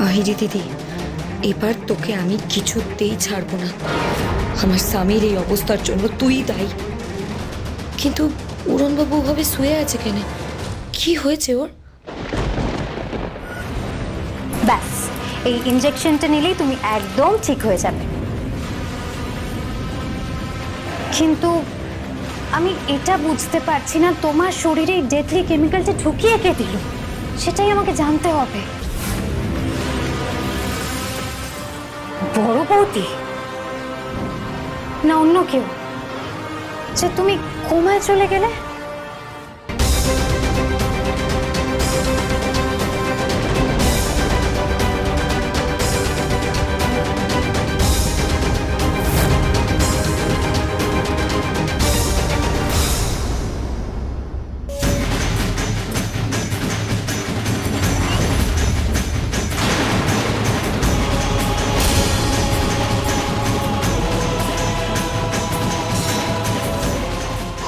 মাহিরি দিদি, এবার তোকে আমি কিছুতেই ছাড়বো না। আমার স্বামীর এই অবস্থার জন্য তুই দায়ী। কিন্তু উড়নবাবু ভাবে শুয়ে আছে কেন? কি হয়েছে ওর? ব্যাস, এই ইনজেকশনটা নিলেই তুমি একদম ঠিক হয়ে যাবে। কিন্তু আমি এটা বুঝতে পারছি না, তোমার শরীরে এই ডেথলি কেমিক্যালটা ঢুকিয়ে কে দিল? সেটাই আমাকে জানতে হবে। বড় বৌদি? না অন্য কেউ? যে তুমি কোমায় চলে গেলে?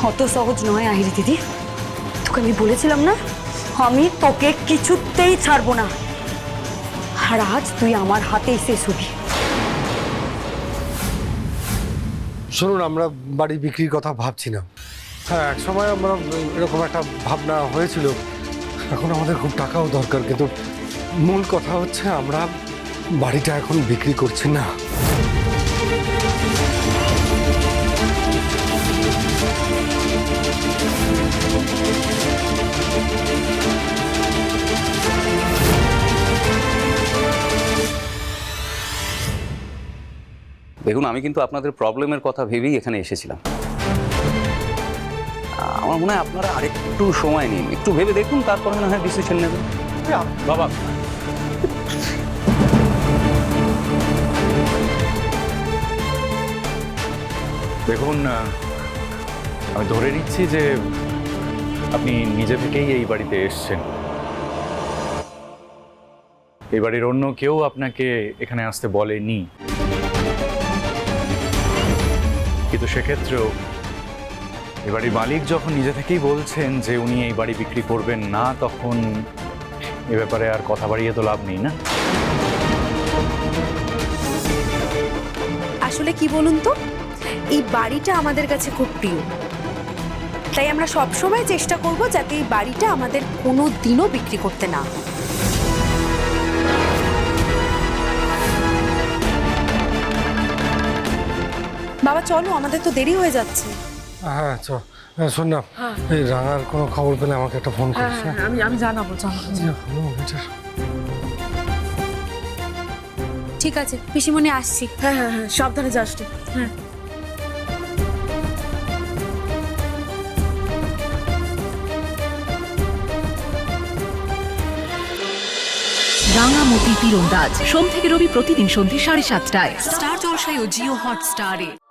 অত সহজ নয় আহিরি দিদি। তোকে আমি বলেছিলাম না? আমি তোকে কিছুতেই ছাড়বো না। আর আজ তুই আমার হাতেই শেষ হবি। শুনুন, আমরা বাড়ি বিক্রির কথা ভাবছি না হ্যাঁ এক সময় আমরা এরকম একটা ভাবনা হয়েছিল। এখন আমাদের খুব টাকাও দরকার, কিন্তু মূল কথা হচ্ছে আমরা বাড়িটা এখন বিক্রি করছি না। দেখুন, আমি কিন্তু আপনাদের প্রবলেমের কথা ভেবেই এখানে এসেছিলাম। আমার মনে হয় আপনারা আরেকটু সময় নিন। একটু ভেবে দেখুন, তারপর মনে হয় ডিসিশন নেবেন। বাবা। দেখুন আমি ধরে নিচ্ছি যে আপনি নিজে থেকেই এই বাড়িতে এসছেন। এই বাড়ির অন্য কেউ আপনাকে এখানে আসতে বলেনি। কিন্তু সেক্ষেত্রেও এ বাড়ির মালিক যখন নিজে থেকেই বলছেন যে উনি এই বাড়ি বিক্রি করবেন না, তখন এ ব্যাপারে আর কথা বাড়িয়ে তো লাভ নেই না? আসলে কি বলুন তো? এই বাড়িটা আমাদের কাছে খুব প্রিয়। তাই আমরা সবসময় চেষ্টা করব যাতে এই বাড়িটা আমাদের কোনো দিনও বিক্রি করতে না হয়। বাবা চলো আমাদের তো দেরি হয়ে যাচ্ছে। হ্যাঁ চ। শোন না এই রাঙার কোনো খবর পেলে আমাকে একটা ফোন করিস হ্যাঁ আমি আমি জানাব ঠিক আছে পিসিমণি আসছি। হ্যাঁ হ্যাঁ হ্যাঁ সাবধানে যাস হ্যাঁ। রাঙামতি তীরন্দাজ। সোম থেকে রবি প্রতিদিন সন্ধ্যে সাড়ে সাতটায়। স্টার জলসায় ও জিও হটস্টারে।